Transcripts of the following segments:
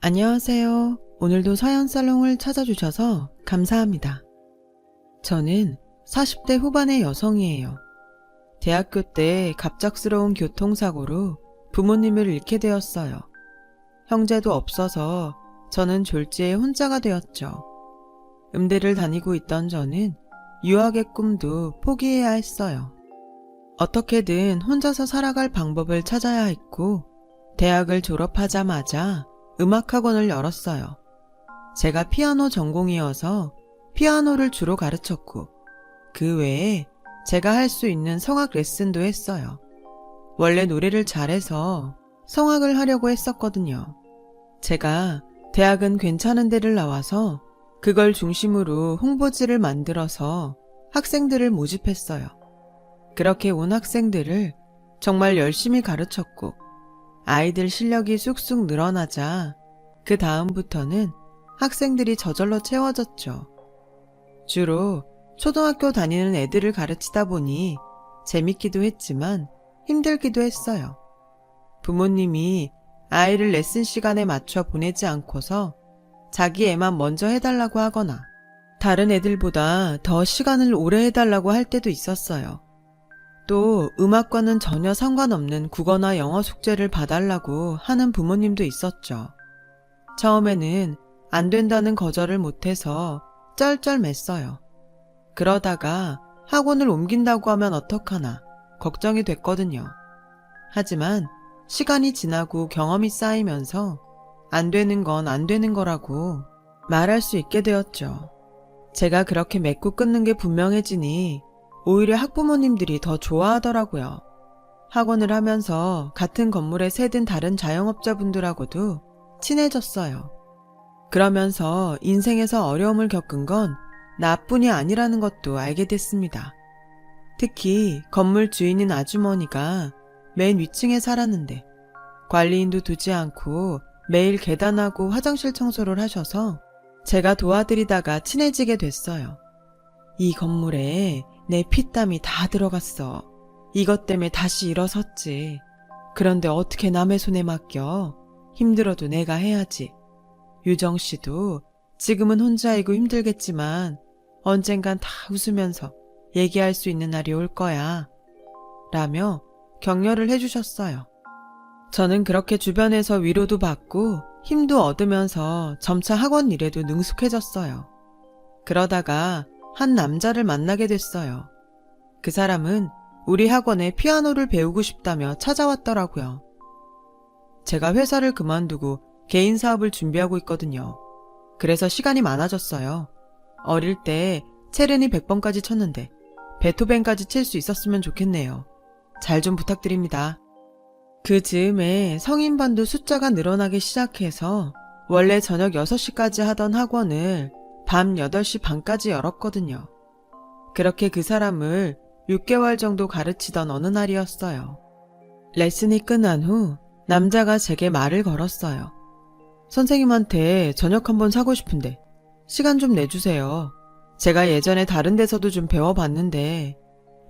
안녕하세요. 오늘도 사연살롱을 찾아주셔서 감사합니다. 저는 40대 후반의 여성이에요. 대학교 때 갑작스러운 교통사고로 부모님을 잃게 되었어요. 형제도 없어서 저는 졸지에 혼자가 되었죠. 음대를 다니고 있던 저는 유학의 꿈도 포기해야 했어요. 어떻게든 혼자서 살아갈 방법을 찾아야 했고, 대학을 졸업하자마자 음악학원을 열었어요. 제가 피아노 전공이어서 피아노를 주로 가르쳤고, 그 외에 제가 할 수 있는 성악 레슨도 했어요. 원래 노래를 잘해서 성악을 하려고 했었거든요. 제가 대학은 괜찮은 데를 나와서 그걸 중심으로 홍보지를 만들어서 학생들을 모집했어요. 그렇게 온 학생들을 정말 열심히 가르쳤고, 아이들 실력이 쑥쑥 늘어나자 그 다음부터는 학생들이 저절로 채워졌죠. 주로 초등학교 다니는 애들을 가르치다 보니 재밌기도 했지만 힘들기도 했어요. 부모님이 아이를 레슨 시간에 맞춰 보내지 않고서 자기 애만 먼저 해달라고 하거나 다른 애들보다 더 시간을 오래 해달라고 할 때도 있었어요. 또 음악과는 전혀 상관없는 국어나 영어 숙제를 봐달라고 하는 부모님도 있었죠. 처음에는 안 된다는 거절을 못해서 쩔쩔맸어요. 그러다가 학원을 옮긴다고 하면 어떡하나 걱정이 됐거든요. 하지만 시간이 지나고 경험이 쌓이면서 안 되는 건 안 되는 거라고 말할 수 있게 되었죠. 제가 그렇게 맺고 끊는 게 분명해지니 오히려 학부모님들이 더 좋아하더라고요. 학원을 하면서 같은 건물에 새든 다른 자영업자분들하고도 친해졌어요. 그러면서 인생에서 어려움을 겪은 건 나뿐이 아니라는 것도 알게 됐습니다. 특히 건물 주인인 아주머니가 맨 위층에 살았는데 관리인도 두지 않고 매일 계단하고 화장실 청소를 하셔서 제가 도와드리다가 친해지게 됐어요. 이 건물에 내 피땀이 다 들어갔어. 이것 때문에 다시 일어섰지. 그런데 어떻게 남의 손에 맡겨? 힘들어도 내가 해야지. 유정 씨도 지금은 혼자이고 힘들겠지만 언젠간 다 웃으면서 얘기할 수 있는 날이 올 거야. 라며 격려를 해주셨어요. 저는 그렇게 주변에서 위로도 받고 힘도 얻으면서 점차 학원 일에도 능숙해졌어요. 그러다가 한 남자를 만나게 됐어요. 그 사람은 우리 학원에 피아노를 배우고 싶다며 찾아왔더라고요. 제가 회사를 그만두고 개인 사업을 준비하고 있거든요. 그래서 시간이 많아졌어요. 어릴 때 체르니 100번까지 쳤는데 베토벤까지 칠 수 있었으면 좋겠네요. 잘 좀 부탁드립니다. 그 즈음에 성인반도 숫자가 늘어나기 시작해서 원래 저녁 6시까지 하던 학원을 밤 8시 반까지 열었거든요. 그렇게 그 사람을 6개월 정도 가르치던 어느 날이었어요. 레슨이 끝난 후 남자가 제게 말을 걸었어요. 선생님한테 저녁 한번 사고 싶은데 시간 좀 내주세요. 제가 예전에 다른 데서도 좀 배워봤는데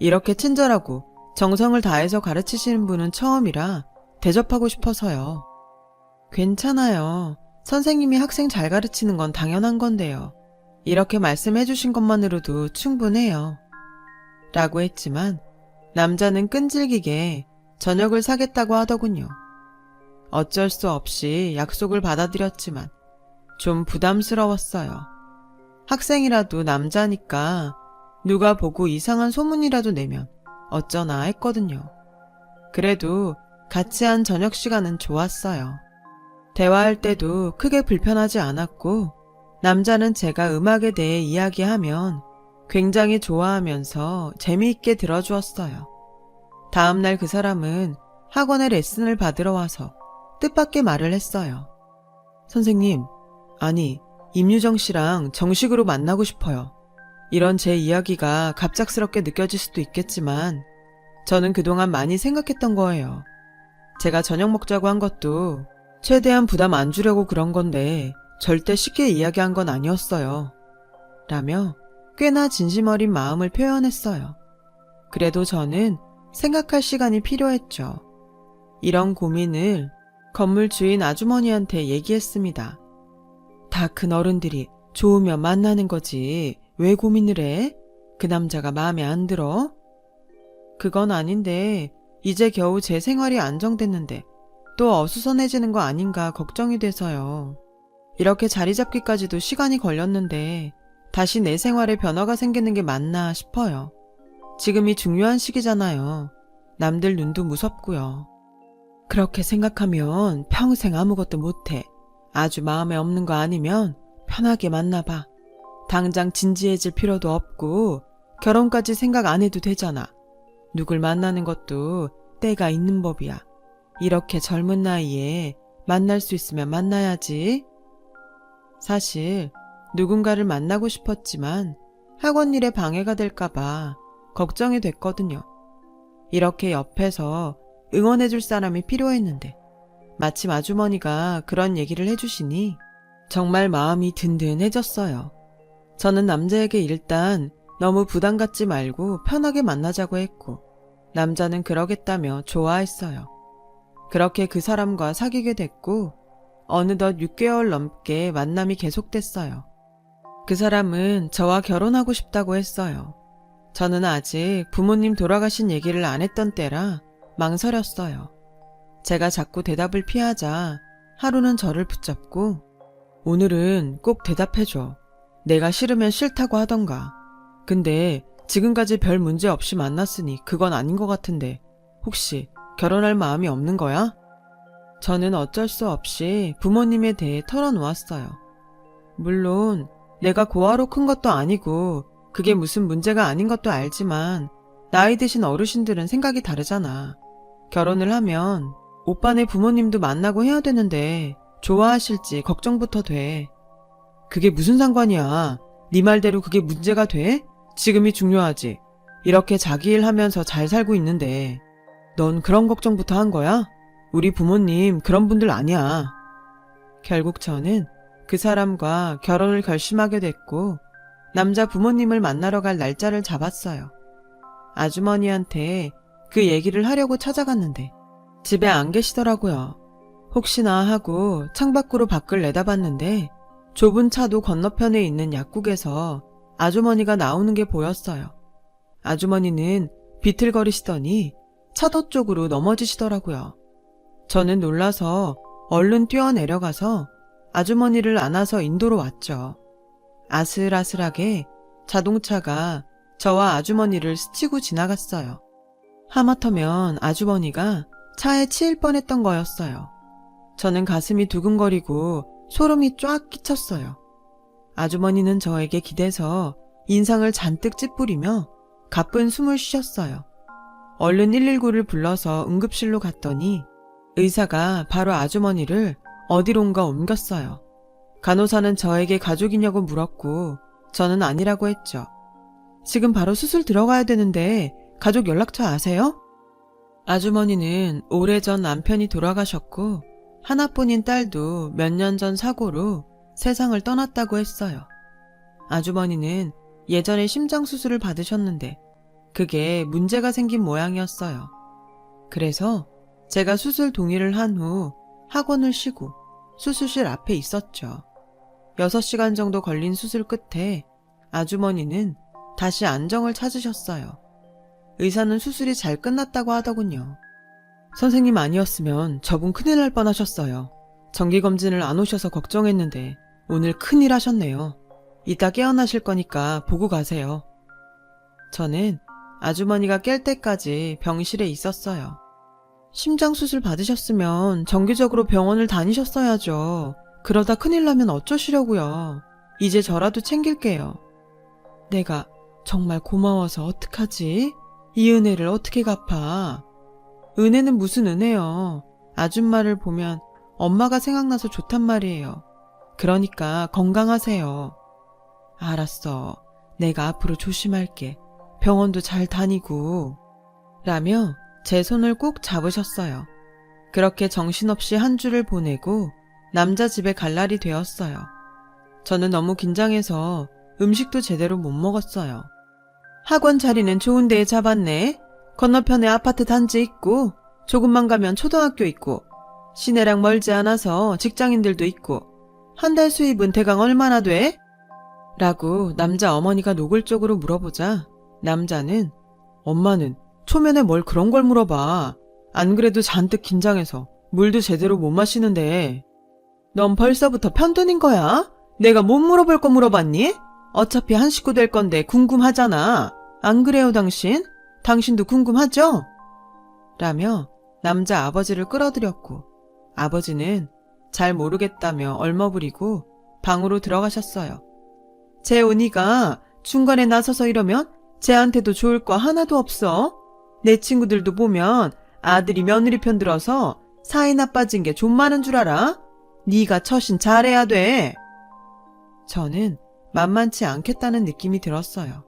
이렇게 친절하고 정성을 다해서 가르치시는 분은 처음이라 대접하고 싶어서요. 괜찮아요. 선생님이 학생 잘 가르치는 건 당연한 건데요. 이렇게 말씀해 주신 것만으로도 충분해요. 라고 했지만 남자는 끈질기게 저녁을 사겠다고 하더군요. 어쩔 수 없이 약속을 받아들였지만 좀 부담스러웠어요. 학생이라도 남자니까 누가 보고 이상한 소문이라도 내면 어쩌나 했거든요. 그래도 같이 한 저녁 시간은 좋았어요. 대화할 때도 크게 불편하지 않았고 남자는 제가 음악에 대해 이야기하면 굉장히 좋아하면서 재미있게 들어주었어요. 다음날 그 사람은 학원에 레슨을 받으러 와서 뜻밖의 말을 했어요. 선생님, 아니, 임유정 씨랑 정식으로 만나고 싶어요. 이런 제 이야기가 갑작스럽게 느껴질 수도 있겠지만, 저는 그동안 많이 생각했던 거예요. 제가 저녁 먹자고 한 것도 최대한 부담 안 주려고 그런 건데, 절대 쉽게 이야기한 건 아니었어요. 라며 꽤나 진심 어린 마음을 표현했어요. 그래도 저는 생각할 시간이 필요했죠. 이런 고민을 건물 주인 아주머니한테 얘기했습니다. 다 큰 어른들이 좋으면 만나는 거지. 왜 고민을 해? 그 남자가 마음에 안 들어? 그건 아닌데, 이제 겨우 제 생활이 안정됐는데, 또 어수선해지는 거 아닌가 걱정이 돼서요. 이렇게 자리 잡기까지도 시간이 걸렸는데, 다시 내 생활에 변화가 생기는 게 맞나 싶어요. 지금이 중요한 시기잖아요. 남들 눈도 무섭고요. 그렇게 생각하면 평생 아무것도 못해. 아주 마음에 없는 거 아니면 편하게 만나봐. 당장 진지해질 필요도 없고 결혼까지 생각 안 해도 되잖아. 누굴 만나는 것도 때가 있는 법이야. 이렇게 젊은 나이에 만날 수 있으면 만나야지. 사실 누군가를 만나고 싶었지만 학원 일에 방해가 될까봐 걱정이 됐거든요. 이렇게 옆에서 응원해줄 사람이 필요했는데 마침 아주머니가 그런 얘기를 해주시니 정말 마음이 든든해졌어요. 저는 남자에게 일단 너무 부담 갖지 말고 편하게 만나자고 했고 남자는 그러겠다며 좋아했어요. 그렇게 그 사람과 사귀게 됐고 어느덧 6개월 넘게 만남이 계속됐어요. 그 사람은 저와 결혼하고 싶다고 했어요. 저는 아직 부모님 돌아가신 얘기를 안 했던 때라 망설였어요. 제가 자꾸 대답을 피하자 하루는 저를 붙잡고 오늘은 꼭 대답해줘. 내가 싫으면 싫다고 하던가. 근데 지금까지 별 문제 없이 만났으니 그건 아닌 것 같은데 혹시 결혼할 마음이 없는 거야? 저는 어쩔 수 없이 부모님에 대해 털어놓았어요. 물론 내가 고아로 큰 것도 아니고 그게 무슨 문제가 아닌 것도 알지만 나이 드신 어르신들은 생각이 다르잖아. 결혼을 하면 오빠네 부모님도 만나고 해야 되는데 좋아하실지 걱정부터 돼. 그게 무슨 상관이야. 네 말대로 그게 문제가 돼? 지금이 중요하지. 이렇게 자기 일 하면서 잘 살고 있는데 넌 그런 걱정부터 한 거야? 우리 부모님 그런 분들 아니야. 결국 저는 그 사람과 결혼을 결심하게 됐고 남자 부모님을 만나러 갈 날짜를 잡았어요. 아주머니한테 그 얘기를 하려고 찾아갔는데 집에 안 계시더라고요. 혹시나 하고 창밖으로 밖을 내다봤는데 좁은 차도 건너편에 있는 약국에서 아주머니가 나오는 게 보였어요. 아주머니는 비틀거리시더니 차도 쪽으로 넘어지시더라고요. 저는 놀라서 얼른 뛰어내려가서 아주머니를 안아서 인도로 왔죠. 아슬아슬하게 자동차가 저와 아주머니를 스치고 지나갔어요. 하마터면 아주머니가 차에 치일 뻔했던 거였어요. 저는 가슴이 두근거리고 소름이 쫙 끼쳤어요. 아주머니는 저에게 기대서 인상을 잔뜩 찌푸리며 가쁜 숨을 쉬셨어요. 얼른 119를 불러서 응급실로 갔더니 의사가 바로 아주머니를 어디론가 옮겼어요. 간호사는 저에게 가족이냐고 물었고 저는 아니라고 했죠. 지금 바로 수술 들어가야 되는데 가족 연락처 아세요? 아주머니는 오래전 남편이 돌아가셨고 하나뿐인 딸도 몇 년 전 사고로 세상을 떠났다고 했어요. 아주머니는 예전에 심장 수술을 받으셨는데 그게 문제가 생긴 모양이었어요. 그래서 제가 수술 동의를 한 후 학원을 쉬고 수술실 앞에 있었죠. 6시간 정도 걸린 수술 끝에 아주머니는 다시 안정을 찾으셨어요. 의사는 수술이 잘 끝났다고 하더군요. 선생님 아니었으면 저분 큰일 날 뻔하셨어요. 정기검진을 안 오셔서 걱정했는데 오늘 큰일 하셨네요. 이따 깨어나실 거니까 보고 가세요. 저는 아주머니가 깰 때까지 병실에 있었어요. 심장 수술 받으셨으면 정기적으로 병원을 다니셨어야죠. 그러다 큰일 나면 어쩌시려고요. 이제 저라도 챙길게요. 내가 정말 고마워서 어떡하지? 이 은혜를 어떻게 갚아? 은혜는 무슨 은혜요. 아줌마를 보면 엄마가 생각나서 좋단 말이에요. 그러니까 건강하세요. 알았어. 내가 앞으로 조심할게. 병원도 잘 다니고. 라며 제 손을 꼭 잡으셨어요. 그렇게 정신없이 한 주를 보내고 남자 집에 갈 날이 되었어요. 저는 너무 긴장해서 음식도 제대로 못 먹었어요. 학원 자리는 좋은 데에 잡았네. 건너편에 아파트 단지 있고 조금만 가면 초등학교 있고 시내랑 멀지 않아서 직장인들도 있고 한 달 수입은 대강 얼마나 돼? 라고 남자 어머니가 노골적으로 물어보자 남자는 엄마는 초면에 뭘 그런 걸 물어봐. 안 그래도 잔뜩 긴장해서 물도 제대로 못 마시는데. 넌 벌써부터 편드는 거야? 내가 못 물어볼 거 물어봤니? 어차피 한 식구 될 건데 궁금하잖아. 안 그래요, 당신? 당신도 궁금하죠? 라며 남자 아버지를 끌어들였고 아버지는 잘 모르겠다며 얼머부리고 방으로 들어가셨어요. 제 언니가 중간에 나서서 이러면 쟤한테도 좋을 거 하나도 없어. 내 친구들도 보면 아들이 며느리 편 들어서 사이 나 빠진 게 좀 많은 줄 알아? 네가 처신 잘해야 돼. 저는 만만치 않겠다는 느낌이 들었어요.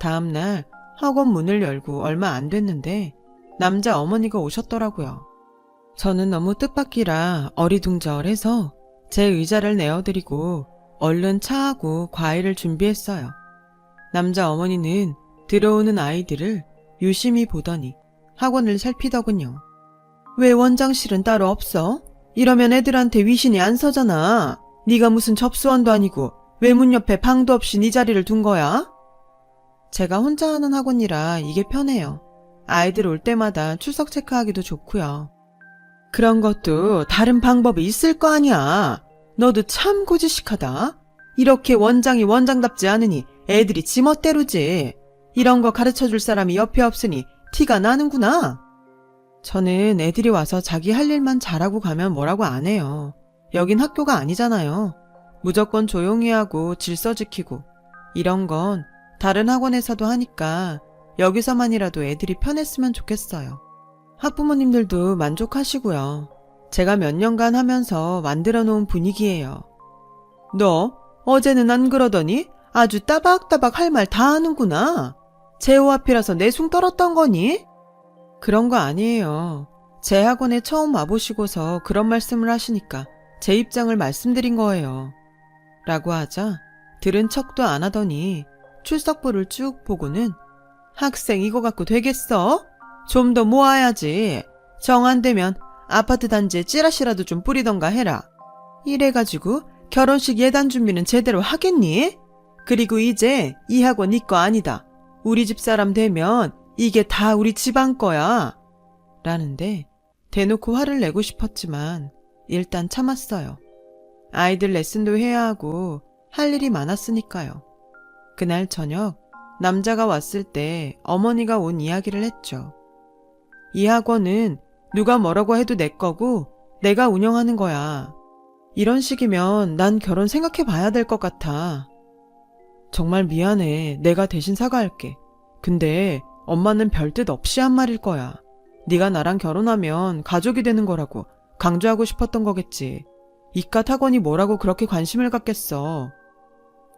다음날 학원 문을 열고 얼마 안 됐는데 남자 어머니가 오셨더라고요. 저는 너무 뜻밖이라 어리둥절해서 제 의자를 내어드리고 얼른 차하고 과일을 준비했어요. 남자 어머니는 들어오는 아이들을 유심히 보더니 학원을 살피더군요. 왜 원장실은 따로 없어? 이러면 애들한테 위신이 안 서잖아. 네가 무슨 접수원도 아니고 왜문 옆에 방도 없이 네 자리를 둔 거야? 제가 혼자 하는 학원이라 이게 편해요. 아이들 올 때마다 출석 체크하기도 좋고요. 그런 것도 다른 방법이 있을 거 아니야. 너도 참 고지식하다. 이렇게 원장이 원장답지 않으니 애들이 지멋대로지. 이런 거 가르쳐 줄 사람이 옆에 없으니 티가 나는구나. 저는 애들이 와서 자기 할 일만 잘하고 가면 뭐라고 안 해요. 여긴 학교가 아니잖아요. 무조건 조용히 하고 질서 지키고 이런 건 다른 학원에서도 하니까 여기서만이라도 애들이 편했으면 좋겠어요. 학부모님들도 만족하시고요. 제가 몇 년간 하면서 만들어 놓은 분위기예요. 너 어제는 안 그러더니 아주 따박따박 할 말 다 하는구나. 제호 앞이라서 내숭 떨었던 거니? 그런 거 아니에요. 제 학원에 처음 와보시고서 그런 말씀을 하시니까 제 입장을 말씀드린 거예요. 라고 하자 들은 척도 안 하더니 출석부를 쭉 보고는 학생 이거 갖고 되겠어? 좀 더 모아야지. 정 안 되면 아파트 단지에 찌라시라도 좀 뿌리던가 해라. 이래가지고 결혼식 예단 준비는 제대로 하겠니? 그리고 이제 이 학원 네 거 아니다. 우리 집 사람 되면 이게 다 우리 집안 거야. 라는데 대놓고 화를 내고 싶었지만 일단 참았어요. 아이들 레슨도 해야 하고 할 일이 많았으니까요. 그날 저녁 남자가 왔을 때 어머니가 온 이야기를 했죠. 이 학원은 누가 뭐라고 해도 내 거고 내가 운영하는 거야. 이런 식이면 난 결혼 생각해 봐야 될 것 같아. 정말 미안해. 내가 대신 사과할게. 근데 엄마는 별뜻 없이 한 말일 거야. 네가 나랑 결혼하면 가족이 되는 거라고 강조하고 싶었던 거겠지. 이과 학원이 뭐라고 그렇게 관심을 갖겠어.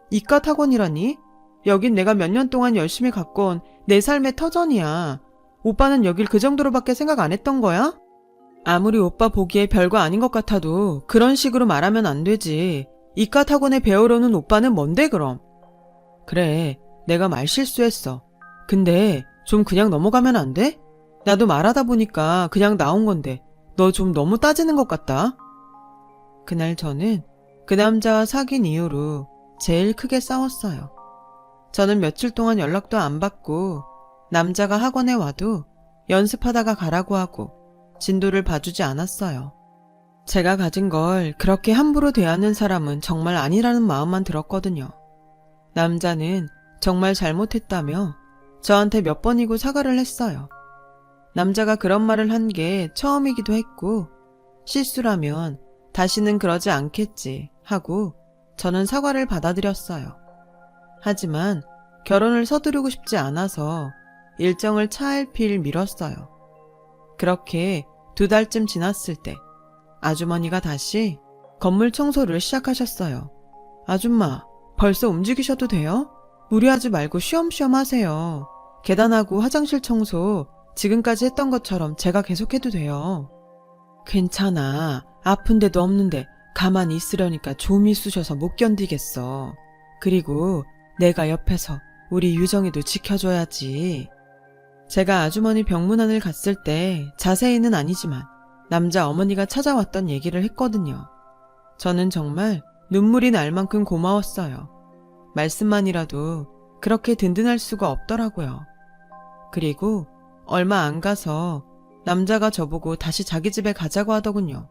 이과 학원이라니? 여긴 내가 몇 년 동안 열심히 가꿔온 내 삶의 터전이야. 오빠는 여길 그 정도로밖에 생각 안 했던 거야? 아무리 오빠 보기에 별거 아닌 것 같아도 그런 식으로 말하면 안 되지. 이과 학원에 배우러는 오빠는 뭔데 그럼? 그래, 내가 말 실수했어. 근데 좀 그냥 넘어가면 안 돼? 나도 말하다 보니까 그냥 나온 건데 너 좀 너무 따지는 것 같다. 그날 저는 그 남자와 사귄 이후로 제일 크게 싸웠어요. 저는 며칠 동안 연락도 안 받고 남자가 학원에 와도 연습하다가 가라고 하고 진도를 봐주지 않았어요. 제가 가진 걸 그렇게 함부로 대하는 사람은 정말 아니라는 마음만 들었거든요. 남자는 정말 잘못했다며 저한테 몇 번이고 사과를 했어요. 남자가 그런 말을 한 게 처음이기도 했고 실수라면 다시는 그러지 않겠지 하고 저는 사과를 받아들였어요. 하지만 결혼을 서두르고 싶지 않아서 일정을 차일피일 미뤘어요. 그렇게 두 달쯤 지났을 때 아주머니가 다시 건물 청소를 시작하셨어요. 아줌마, 벌써 움직이셔도 돼요? 무리하지 말고 쉬엄쉬엄 하세요. 계단하고 화장실 청소 지금까지 했던 것처럼 제가 계속해도 돼요. 괜찮아. 아픈 데도 없는데 가만히 있으려니까 좀이 쑤셔서 못 견디겠어. 그리고 내가 옆에서 우리 유정이도 지켜줘야지. 제가 아주머니 병문안을 갔을 때 자세히는 아니지만 남자 어머니가 찾아왔던 얘기를 했거든요. 저는 정말 눈물이 날 만큼 고마웠어요. 말씀만이라도 그렇게 든든할 수가 없더라고요. 그리고 얼마 안 가서 남자가 저보고 다시 자기 집에 가자고 하더군요.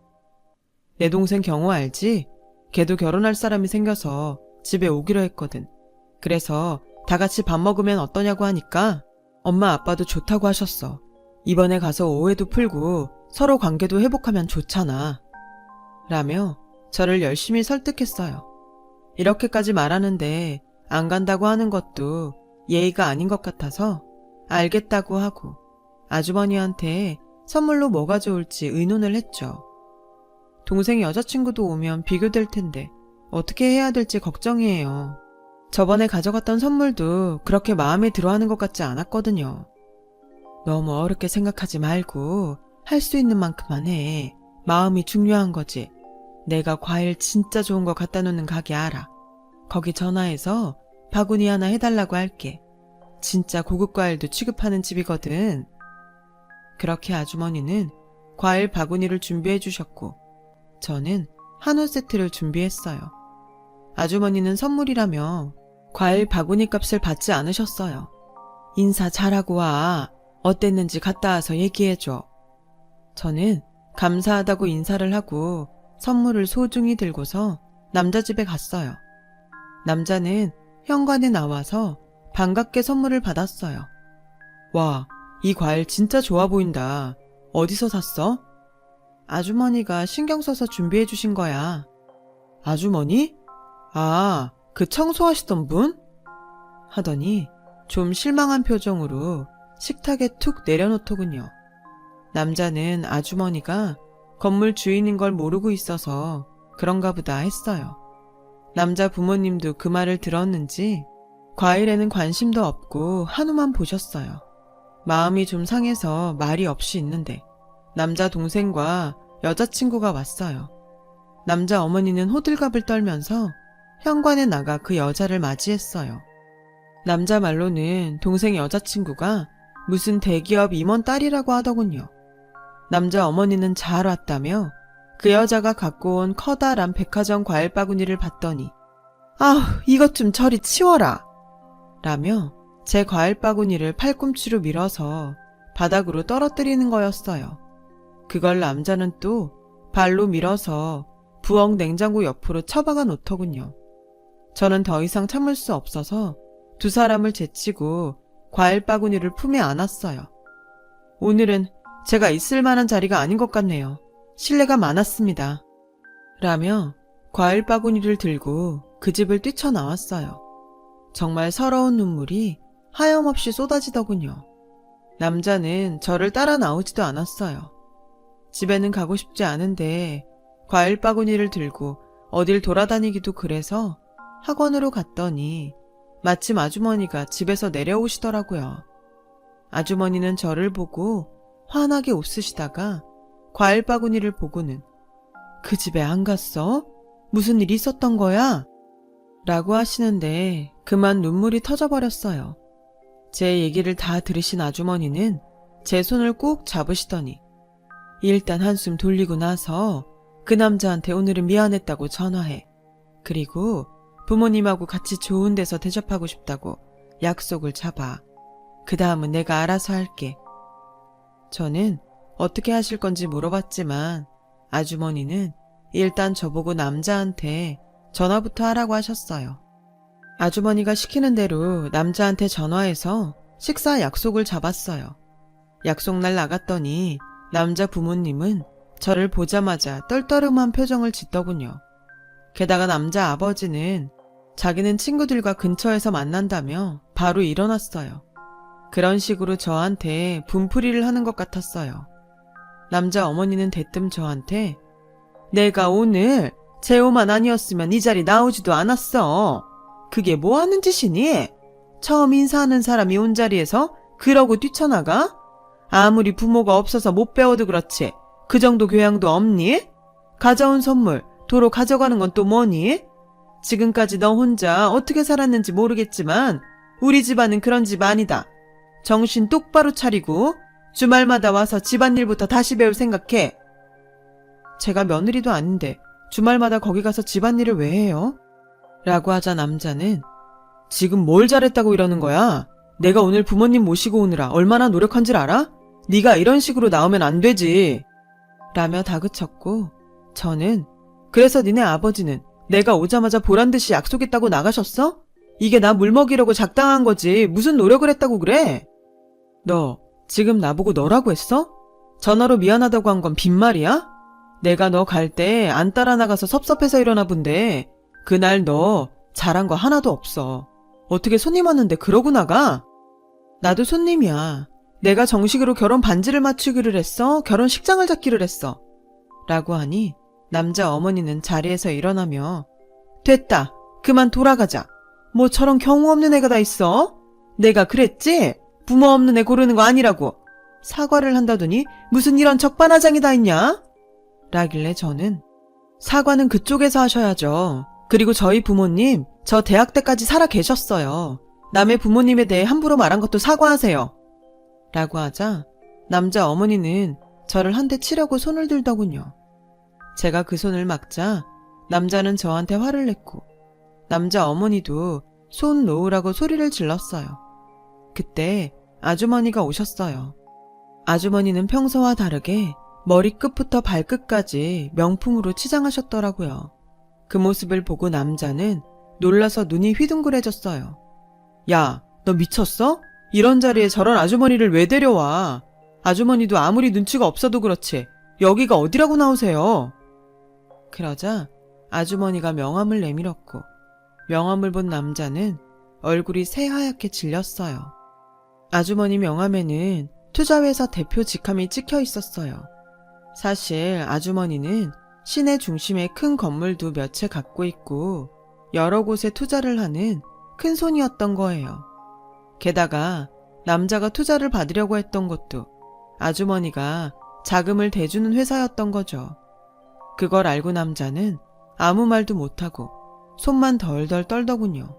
내 동생 경호 알지? 걔도 결혼할 사람이 생겨서 집에 오기로 했거든. 그래서 다 같이 밥 먹으면 어떠냐고 하니까 엄마 아빠도 좋다고 하셨어. 이번에 가서 오해도 풀고 서로 관계도 회복하면 좋잖아. 라며 저를 열심히 설득했어요. 이렇게까지 말하는데 안 간다고 하는 것도 예의가 아닌 것 같아서 알겠다고 하고 아주머니한테 선물로 뭐가 좋을지 의논을 했죠. 동생 여자친구도 오면 비교될 텐데 어떻게 해야 될지 걱정이에요. 저번에 가져갔던 선물도 그렇게 마음에 들어 하는 것 같지 않았거든요. 너무 어렵게 생각하지 말고 할 수 있는 만큼만 해. 마음이 중요한 거지. 내가 과일 진짜 좋은 거 갖다 놓는 가게 알아. 거기 전화해서 바구니 하나 해달라고 할게. 진짜 고급 과일도 취급하는 집이거든. 그렇게 아주머니는 과일 바구니를 준비해 주셨고, 저는 한우 세트를 준비했어요. 아주머니는 선물이라며 과일 바구니 값을 받지 않으셨어요. 인사 잘하고 와. 어땠는지 갔다 와서 얘기해줘. 저는 감사하다고 인사를 하고 선물을 소중히 들고서 남자 집에 갔어요. 남자는 현관에 나와서 반갑게 선물을 받았어요. 와, 이 과일 진짜 좋아 보인다. 어디서 샀어? 아주머니가 신경 써서 준비해 주신 거야. 아주머니? 아, 그 청소하시던 분? 하더니 좀 실망한 표정으로 식탁에 툭 내려놓더군요. 남자는 아주머니가 건물 주인인 걸 모르고 있어서 그런가 보다 했어요. 남자 부모님도 그 말을 들었는지 과일에는 관심도 없고 한우만 보셨어요. 마음이 좀 상해서 말이 없이 있는데 남자 동생과 여자친구가 왔어요. 남자 어머니는 호들갑을 떨면서 현관에 나가 그 여자를 맞이했어요. 남자 말로는 동생 여자친구가 무슨 대기업 임원 딸이라고 하더군요. 남자 어머니는 잘 왔다며 그 여자가 갖고 온 커다란 백화점 과일 바구니를 봤더니 아우 이것 좀 저리 치워라 라며 제 과일 바구니를 팔꿈치로 밀어서 바닥으로 떨어뜨리는 거였어요. 그걸 남자는 또 발로 밀어서 부엌 냉장고 옆으로 처박아 놓더군요. 저는 더 이상 참을 수 없어서 두 사람을 제치고 과일 바구니를 품에 안았어요. 오늘은 제가 있을 만한 자리가 아닌 것 같네요. 실례가 많았습니다. 라며 과일 바구니를 들고 그 집을 뛰쳐나왔어요. 정말 서러운 눈물이 하염없이 쏟아지더군요. 남자는 저를 따라 나오지도 않았어요. 집에는 가고 싶지 않은데 과일 바구니를 들고 어딜 돌아다니기도 그래서 학원으로 갔더니 마침 아주머니가 집에서 내려오시더라고요. 아주머니는 저를 보고 환하게 웃으시다가 과일 바구니를 보고는 그 집에 안 갔어? 무슨 일 있었던 거야? 라고 하시는데 그만 눈물이 터져버렸어요. 제 얘기를 다 들으신 아주머니는 제 손을 꼭 잡으시더니 일단 한숨 돌리고 나서 그 남자한테 오늘은 미안했다고 전화해. 그리고 부모님하고 같이 좋은 데서 대접하고 싶다고 약속을 잡아. 그 다음은 내가 알아서 할게. 저는 어떻게 하실 건지 물어봤지만 아주머니는 일단 저보고 남자한테 전화부터 하라고 하셨어요. 아주머니가 시키는 대로 남자한테 전화해서 식사 약속을 잡았어요. 약속날 나갔더니 남자 부모님은 저를 보자마자 떨떠름한 표정을 짓더군요. 게다가 남자 아버지는 자기는 친구들과 근처에서 만난다며 바로 일어났어요. 그런 식으로 저한테 분풀이를 하는 것 같았어요. 남자 어머니는 대뜸 저한테 내가 오늘 제오만 아니었으면 이 자리 나오지도 않았어. 그게 뭐 하는 짓이니? 처음 인사하는 사람이 온 자리에서 그러고 뛰쳐나가? 아무리 부모가 없어서 못 배워도 그렇지. 그 정도 교양도 없니? 가져온 선물 도로 가져가는 건 또 뭐니? 지금까지 너 혼자 어떻게 살았는지 모르겠지만 우리 집안은 그런 집 아니다. 정신 똑바로 차리고 주말마다 와서 집안일부터 다시 배울 생각해. 제가 며느리도 아닌데 주말마다 거기 가서 집안일을 왜 해요? 라고 하자 남자는 지금 뭘 잘했다고 이러는 거야? 내가 오늘 부모님 모시고 오느라 얼마나 노력한 줄 알아? 네가 이런 식으로 나오면 안 되지. 라며 다그쳤고 저는 그래서 니네 아버지는 내가 오자마자 보란 듯이 약속했다고 나가셨어? 이게 나 물 먹이려고 작당한 거지 무슨 노력을 했다고 그래? 너 지금 나보고 너라고 했어? 전화로 미안하다고 한 건 빈말이야? 내가 너 갈 때 안 따라 나가서 섭섭해서 일어나 본데 그날 너 잘한 거 하나도 없어. 어떻게 손님 왔는데 그러고 나가? 나도 손님이야. 내가 정식으로 결혼 반지를 맞추기를 했어? 결혼식장을 잡기를 했어? 라고 하니 남자 어머니는 자리에서 일어나며 됐다. 그만 돌아가자. 뭐 저런 경우 없는 애가 다 있어? 내가 그랬지? 부모 없는 애 고르는 거 아니라고. 사과를 한다더니 무슨 이런 적반하장이 다 있냐? 라길래 저는 사과는 그쪽에서 하셔야죠. 그리고 저희 부모님 저 대학 때까지 살아 계셨어요. 남의 부모님에 대해 함부로 말한 것도 사과하세요. 라고 하자 남자 어머니는 저를 한 대 치려고 손을 들더군요. 제가 그 손을 막자 남자는 저한테 화를 냈고 남자 어머니도 손 놓으라고 소리를 질렀어요. 그때 아주머니가 오셨어요. 아주머니는 평소와 다르게 머리끝부터 발끝까지 명품으로 치장하셨더라고요. 그 모습을 보고 남자는 놀라서 눈이 휘둥그레졌어요. 야, 너 미쳤어? 이런 자리에 저런 아주머니를 왜 데려와? 아주머니도 아무리 눈치가 없어도 그렇지. 여기가 어디라고 나오세요? 그러자 아주머니가 명함을 내밀었고 명함을 본 남자는 얼굴이 새하얗게 질렸어요. 아주머니 명함에는 투자회사 대표 직함이 찍혀 있었어요. 사실 아주머니는 시내 중심에 큰 건물도 몇 채 갖고 있고 여러 곳에 투자를 하는 큰 손이었던 거예요. 게다가 남자가 투자를 받으려고 했던 것도 아주머니가 자금을 대주는 회사였던 거죠. 그걸 알고 남자는 아무 말도 못하고 손만 덜덜 떨더군요.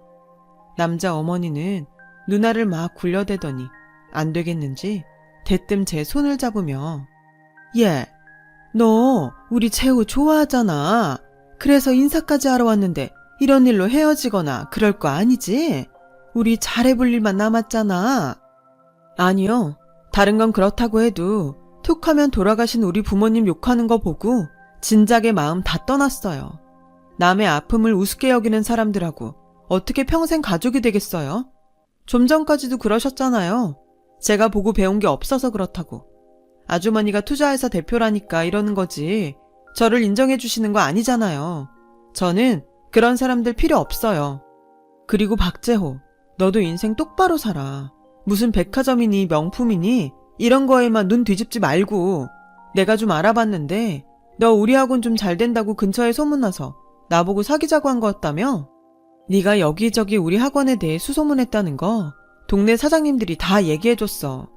남자 어머니는 누나를 막 굴려대더니 안 되겠는지 대뜸 제 손을 잡으며 얘, 너 우리 재우 좋아하잖아. 그래서 인사까지 하러 왔는데 이런 일로 헤어지거나 그럴 거 아니지? 우리 잘해볼 일만 남았잖아. 아니요. 다른 건 그렇다고 해도 툭 하면 돌아가신 우리 부모님 욕하는 거 보고 진작에 마음 다 떠났어요. 남의 아픔을 우습게 여기는 사람들하고 어떻게 평생 가족이 되겠어요? 좀 전까지도 그러셨잖아요. 제가 보고 배운 게 없어서 그렇다고. 아주머니가 투자회사 대표라니까 이러는 거지. 저를 인정해 주시는 거 아니잖아요. 저는 그런 사람들 필요 없어요. 그리고 박재호, 너도 인생 똑바로 살아. 무슨 백화점이니 명품이니 이런 거에만 눈 뒤집지 말고 내가 좀 알아봤는데 너 우리 학원 좀 잘 된다고 근처에 소문나서 나보고 사귀자고 한 거였다며? 네가 여기저기 우리 학원에 대해 수소문했다는 거 동네 사장님들이 다 얘기해줬어.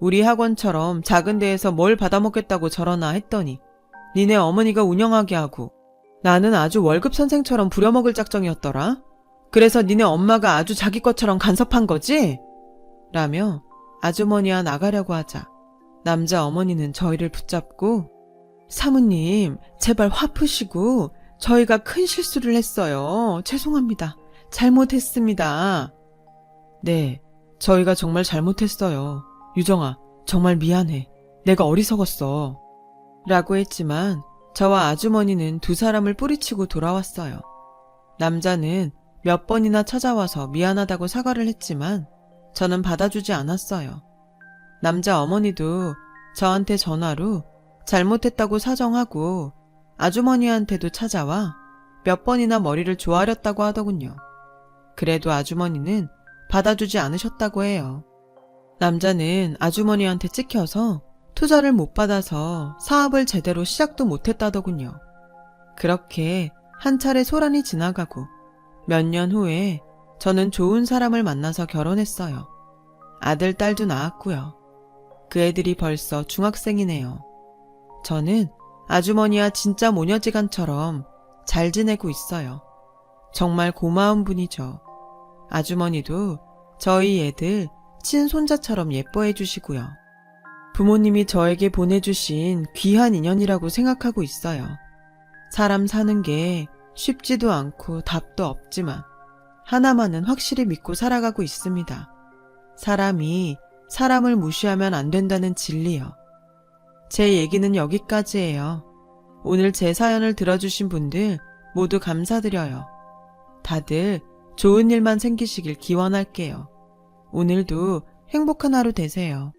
우리 학원처럼 작은 데에서 뭘 받아먹겠다고 저러나 했더니 니네 어머니가 운영하게 하고 나는 아주 월급 선생처럼 부려먹을 작정이었더라. 그래서 니네 엄마가 아주 자기 것처럼 간섭한 거지? 라며 아주머니와 나가려고 하자 남자 어머니는 저희를 붙잡고 사모님 제발 화 푸시고 저희가 큰 실수를 했어요. 죄송합니다. 잘못했습니다. 네, 저희가 정말 잘못했어요. 유정아, 정말 미안해. 내가 어리석었어. 라고 했지만 저와 아주머니는 두 사람을 뿌리치고 돌아왔어요. 남자는 몇 번이나 찾아와서 미안하다고 사과를 했지만 저는 받아주지 않았어요. 남자 어머니도 저한테 전화로 잘못했다고 사정하고 아주머니한테도 찾아와 몇 번이나 머리를 조아렸다고 하더군요. 그래도 아주머니는 받아주지 않으셨다고 해요. 남자는 아주머니한테 찍혀서 투자를 못 받아서 사업을 제대로 시작도 못했다더군요. 그렇게 한 차례 소란이 지나가고 몇 년 후에 저는 좋은 사람을 만나서 결혼했어요. 아들, 딸도 낳았고요. 그 애들이 벌써 중학생이네요. 저는 아주머니와 진짜 모녀지간처럼 잘 지내고 있어요. 정말 고마운 분이죠. 아주머니도 저희 애들 친손자처럼 예뻐해 주시고요. 부모님이 저에게 보내주신 귀한 인연이라고 생각하고 있어요. 사람 사는 게 쉽지도 않고 답도 없지만 하나만은 확실히 믿고 살아가고 있습니다. 사람이 사람을 무시하면 안 된다는 진리요. 제 얘기는 여기까지예요. 오늘 제 사연을 들어주신 분들 모두 감사드려요. 다들 좋은 일만 생기시길 기원할게요. 오늘도 행복한 하루 되세요.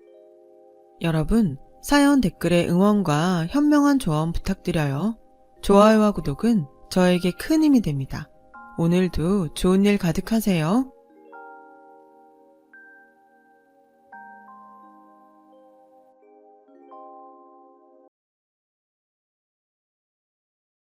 여러분, 사연 댓글에 응원과 현명한 조언 부탁드려요. 좋아요와 구독은 저에게 큰 힘이 됩니다. 오늘도 좋은 일 가득하세요.